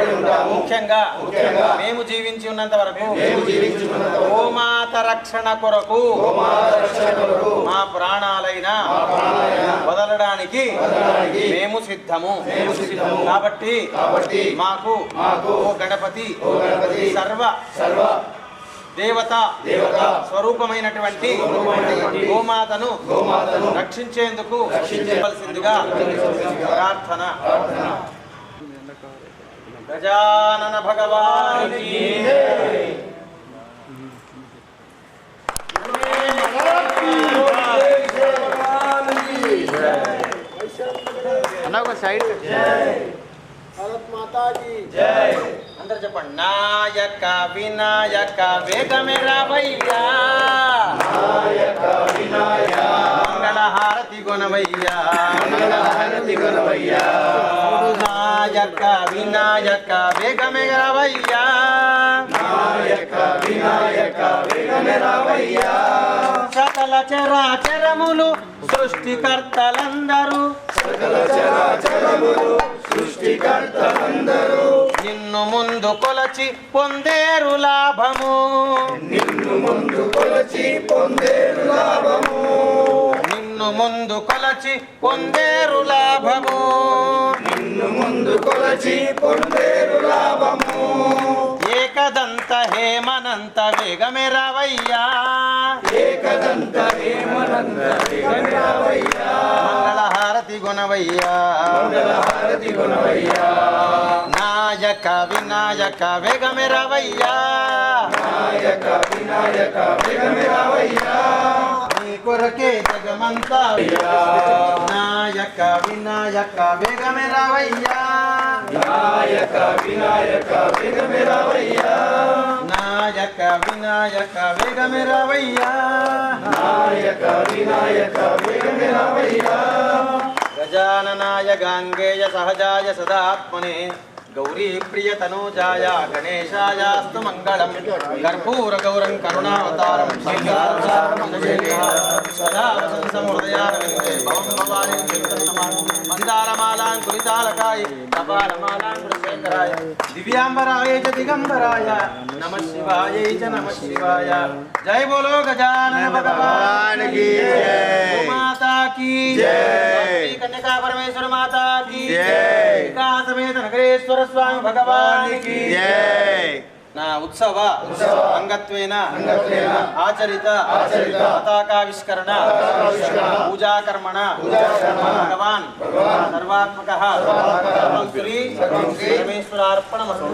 కట్టుబడి ఉంటాము. ముఖ్యంగా మేము జీవించి ఉన్నంత వరకు గోమాత రక్షణ కొరకు మా ప్రాణాలైన వదలడానికి మేము సిద్ధము. కాబట్టి మాకు ఓ గణపతి సర్వ సర్వ దేవత దేవత స్వరూపమైనటువంటి గోమాతను రక్షించేందుకు రక్షించవలసిందిగా ప్రార్థన ప్రార్థన గజానన భగవానికి అన్న ఒక సైడ్ జై అందరు చెప్పండి నాయక వినాయక వేగమే రావయ్యా నాయక వినాయ మంగళహారతి గుణవయ్యా మంగళహారతి గణవయ్యా నాయక వినాయక వేగమే రావయ్యా నాయక వినాయక వేగమే రావయ్యా సకల చరాచరములు సృష్టికర్తలందరూ. సకల చరాచరములు సృష్టికర్తలందరూ నిన్ను ముందు కొలచి పొందేరు లాభము నిన్ను ముందు కొలచి పొందేరు లాభము నిన్ను ముందు కొలచి పొందేరు లాభము. నిన్ను ముందు కొలచి పొందేరు లాభము. ఏకదంత హేమనంత వేగమే రావయ్యా. ఏకదంత హేమనంత వేగమే మంగళహారతి గుణవయ్యా. మంగళహారతి గుణవయ్యా నాయక వినాయక వేగమే రావయ్యా నాయక వినాయక వేగమే రావయ్యా నీ కొరకే జగమంతా నాయక వినాయక వేగమే రావయ్యా నాయక వినాయక వేగమే రావయ్యా నాయక వినాయక వేగమే రావయ్యా నాయక వినాయక వేగమే రావయ్యా గజాననాయ గాంగేయ సహజాయ సదాత్మనే గౌరీ ప్రియతనూజాయ గణేశాయాస్తు మంగళం. కర్పూర గౌరం కరుణావతారం మందారమాలాం కురితాలకాయ కపాలమాలాం కురశేఖరాయ దివ్యాంబరాయ చ దిగంబరాయ నమ శివాయ చ నమ శివాయ. జై బోలో గజానన భగవాన్. కీ జై. మాతా కీ జై. కన్యకా పరమేశ్వర మాతా కీ జై కాసమేత నగరేశ్వర స్వామి భగవాన్ కీ జై. నా ఉత్సవ అంగత్వేన ఆచరిత పతాకావిష్కరణ పూజాకర్మణ భగవాన్ సర్వాత్మక సర్వాత్మకః సర్వం శ్రీ సర్వం శ్రీ పరమేశ్వరార్పణమస్తు.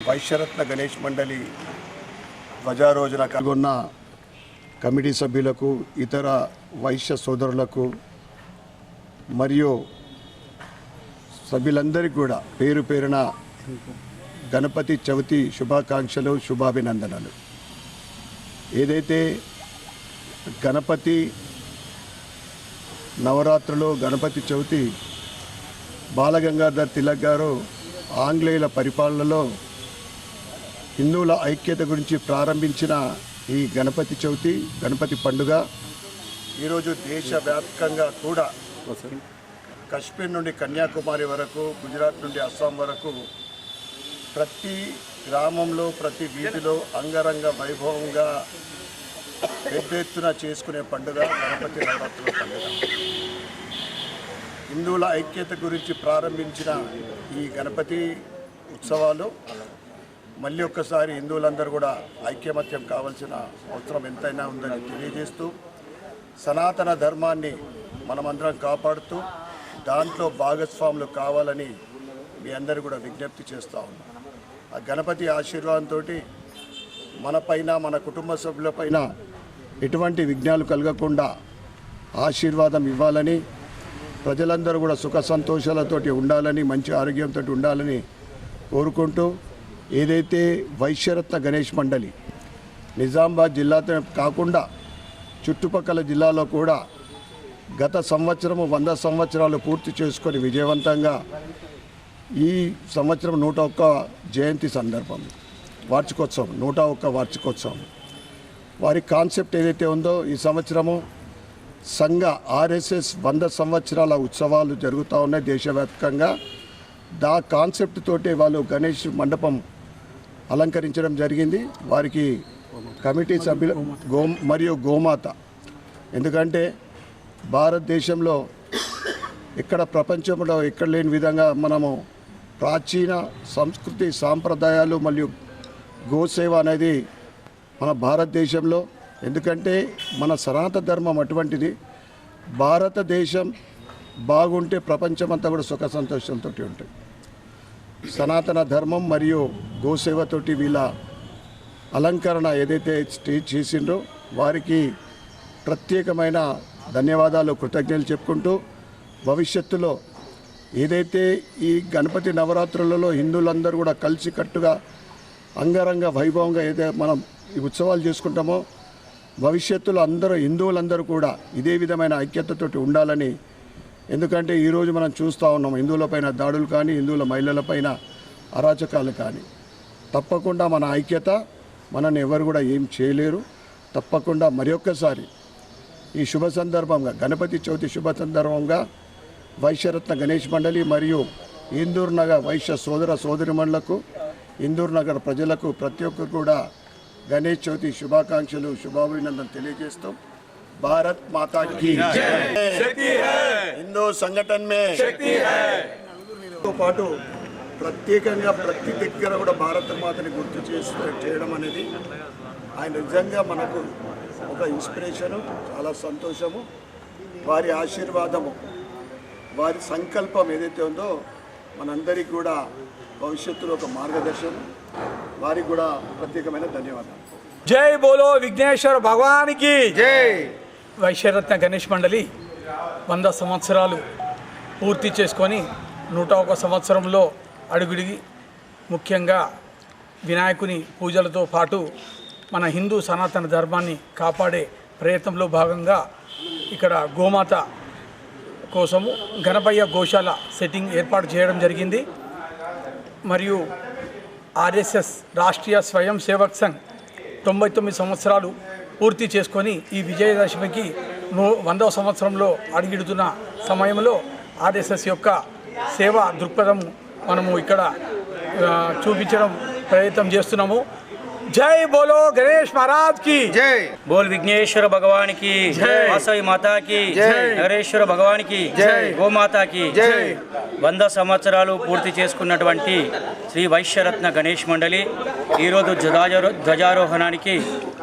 వైశ్యరత్న గణేష్ మండలి ధ్వజారోజున పాల్గొన్న కమిటీ సభ్యులకు ఇతర వైశ్య సోదరులకు మరియు సభ్యులందరికీ కూడా పేరు పేరున గణపతి చవితి శుభాకాంక్షలు శుభాభినందనలు. ఏదైతే గణపతి నవరాత్రులు గణపతి చవితి బాలగంగాధర్ తిలక్ గారు ఆంగ్లేయుల పరిపాలనలో హిందువుల ఐక్యత గురించి ప్రారంభించిన ఈ గణపతి చవితి గణపతి పండుగ ఈరోజు దేశవ్యాప్తంగా కూడా కశ్మీర్ నుండి కన్యాకుమారి వరకు గుజరాత్ నుండి అస్సాం వరకు ప్రతి గ్రామంలో ప్రతి వీధిలో అంగరంగ వైభవంగా పెద్ద ఎత్తున చేసుకునే పండుగ గణపతి నవరాత్రుల పండుగ. హిందువుల ఐక్యత గురించి ప్రారంభించిన ఈ గణపతి ఉత్సవాలు మళ్ళీ ఒక్కసారి హిందువులందరూ కూడా ఐక్యమత్యం కావాల్సిన అవసరం ఎంతైనా ఉందని తెలియజేస్తూ సనాతన ధర్మాన్ని మనమందరం కాపాడుతూ దాంట్లో భాగస్వాములు కావాలని మీ అందరూ కూడా విజ్ఞప్తి చేస్తూ ఉన్నాం. ఆ గణపతి ఆశీర్వాదంతో మనపైన మన కుటుంబ సభ్యులపైన ఎటువంటి విఘ్నాలు కలగకుండా ఆశీర్వాదం ఇవ్వాలని ప్రజలందరూ కూడా సుఖ సంతోషాలతోటి ఉండాలని మంచి ఆరోగ్యంతో ఉండాలని కోరుకుంటూ ఏదైతే వైశ్యరత్న గణేష్ మండలి నిజామాబాద్ జిల్లాతో కాకుండా చుట్టుపక్కల జిల్లాలో కూడా గత సంవత్సరము వంద సంవత్సరాలు పూర్తి చేసుకొని విజయవంతంగా ఈ సంవత్సరం నూట ఒక్క జయంతి సందర్భం వార్షికోత్సవం నూట ఒక్క వార్షికోత్సవం. వారి కాన్సెప్ట్ ఏదైతే ఉందో ఈ సంవత్సరము సంఘ ఆర్ఎస్ఎస్ వంద సంవత్సరాల ఉత్సవాలు జరుగుతూ ఉన్నాయి దేశవ్యాప్తంగా. దా కాన్సెప్ట్ తోటి వాళ్ళు గణేష్ మండపం అలంకరించడం జరిగింది. వారికి కమిటీ సభ్యులు గో మరియు గోమాత. ఎందుకంటే భారతదేశంలో ఇక్కడ ప్రపంచంలో ఎక్కడ లేని విధంగా మనము ప్రాచీన సంస్కృతి సాంప్రదాయాలు మరియు గోసేవ అనేది మన భారతదేశంలో. ఎందుకంటే మన సనాతన ధర్మం అటువంటిది. భారతదేశం బాగుంటే ప్రపంచమంతా కూడా సుఖ సంతోషంతో ఉంటుంది. సనాతన ధర్మం మరియు గోసేవతోటి వీళ్ళ అలంకరణ ఏదైతే స్టేజ్ చేసిండ్రో వారికి ప్రత్యేకమైన ధన్యవాదాలు కృతజ్ఞతలు చెప్పుకుంటూ భవిష్యత్తులో ఏదైతే ఈ గణపతి నవరాత్రులలో హిందువులందరూ కూడా కలిసికట్టుగా అంగరంగ వైభవంగా ఏదైతే మనం ఈ ఉత్సవాలు చేసుకుంటామో భవిష్యత్తులో అందరూ హిందువులందరూ కూడా ఇదే విధమైన ఐక్యతతోటి ఉండాలని ఎందుకంటే ఈరోజు మనం చూస్తూ ఉన్నాం హిందువులపైన దాడులు కానీ హిందువుల మహిళలపైన అరాచకాలు కానీ. తప్పకుండా మన ఐక్యత మనల్ని ఎవరు కూడా ఏం చేయలేరు. తప్పకుండా మరి ఒక్కసారి ఈ శుభ సందర్భంగా గణపతి చవితి శుభ సందర్భంగా వైశ్యరత్న గణేష్ మండలి మరియు ఇందూర్ నగర్ వైశ్య సోదర సోదరిమణులకు ఇందూర్ నగర్ ప్రజలకు ప్రతి ఒక్కరు కూడా గణేష్ చవితి శుభాకాంక్షలు శుభాభినందనలు తెలియజేస్తూ భారత్ మాతాకి సంఘటన మే తో పాటు ప్రత్యేకంగా ప్రతి దగ్గర కూడా భారత మాతని గుర్తు చేస్తూ చేయడం అనేది ఆయన నిజంగా మనకు ఒక ఇన్స్పిరేషను చాలా సంతోషము. వారి ఆశీర్వాదము వారి సంకల్పం ఏదైతే ఉందో మనందరికీ కూడా భవిష్యత్తులో ఒక మార్గదర్శనం. వారికి కూడా ప్రత్యేకమైన ధన్యవాదాలు. జై బోలో విఘ్నేశ్వర భగవానికి. జై. వైశ్యరత్న గణేష్ మండలి. వంద సంవత్సరాలు పూర్తి చేసుకొని నూట ఒక సంవత్సరంలో అడుగుడిగి ముఖ్యంగా వినాయకుని పూజలతో పాటు మన హిందూ సనాతన ధర్మాన్ని కాపాడే ప్రయత్నంలో భాగంగా ఇక్కడ గోమాత కోసము గణపయ్య గోశాల సెట్టింగ్ ఏర్పాటు చేయడం జరిగింది. మరియు ఆర్ఎస్ఎస్ రాష్ట్రీయ స్వయం సేవక్ సంఘ్ తొంభై తొమ్మిది సంవత్సరాలు పూర్తి చేసుకొని ఈ విజయదశమికి వందవ సంవత్సరంలో అడుగిడుతున్న సమయంలో ఆర్ఎస్ఎస్ యొక్క సేవా దృక్పథం మనము ఇక్కడ చూపించడం ప్రయత్నం చేస్తున్నాము జై బోలో గణేష్ మహారాజ్కి జై బోల్ విఘ్నేశ్వర భగవానికి జై. వాసవి మాతాకి జై. నరేశ్వర భగవానికి జై. గోమాతాకి జై. వంద సంవత్సరాలు పూర్తి చేసుకున్నటువంటి శ్రీ వైశ్యరత్న గణేష్ మండలి ఈరోజు ధ్వజారో ధ్వజారోహణానికి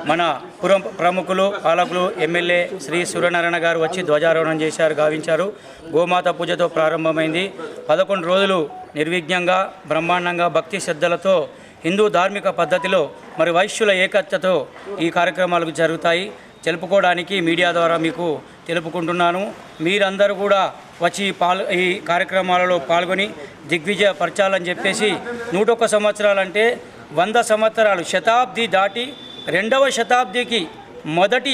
మన పురం ప్రముఖులు పాలకులు ఎమ్మెల్యే శ్రీ సూర్యనారాయణ గారు వచ్చి ధ్వజారోహణం చేశారు గావించారు. గోమాత పూజతో ప్రారంభమైంది. పదకొండు రోజులు నిర్విఘ్నంగా బ్రహ్మాండంగా భక్తి శ్రద్ధలతో హిందూ ధార్మిక పద్ధతిలో మరి వైశ్యుల ఏకత్వతో ఈ కార్యక్రమాలు జరుగుతాయి. తెలుపుకోవడానికి మీడియా ద్వారా మీకు తెలుపుకుంటున్నాను. మీరందరూ కూడా వచ్చి పాల్ ఈ కార్యక్రమాలలో పాల్గొని దిగ్విజయ పరచాలని చెప్పేసి నూటొక్క సంవత్సరాలంటే వంద సంవత్సరాలు శతాబ్ది దాటి రెండవ శతాబ్దికి మొదటి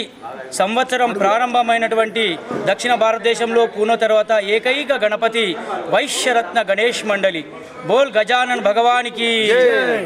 సంవత్సరం ప్రారంభమైనటువంటి దక్షిణ భారతదేశంలో పూన తర్వాత ఏకైక గణపతి వైశ్యరత్న గణేష్ మండలి. బోల్ గజానన్ భగవానికి.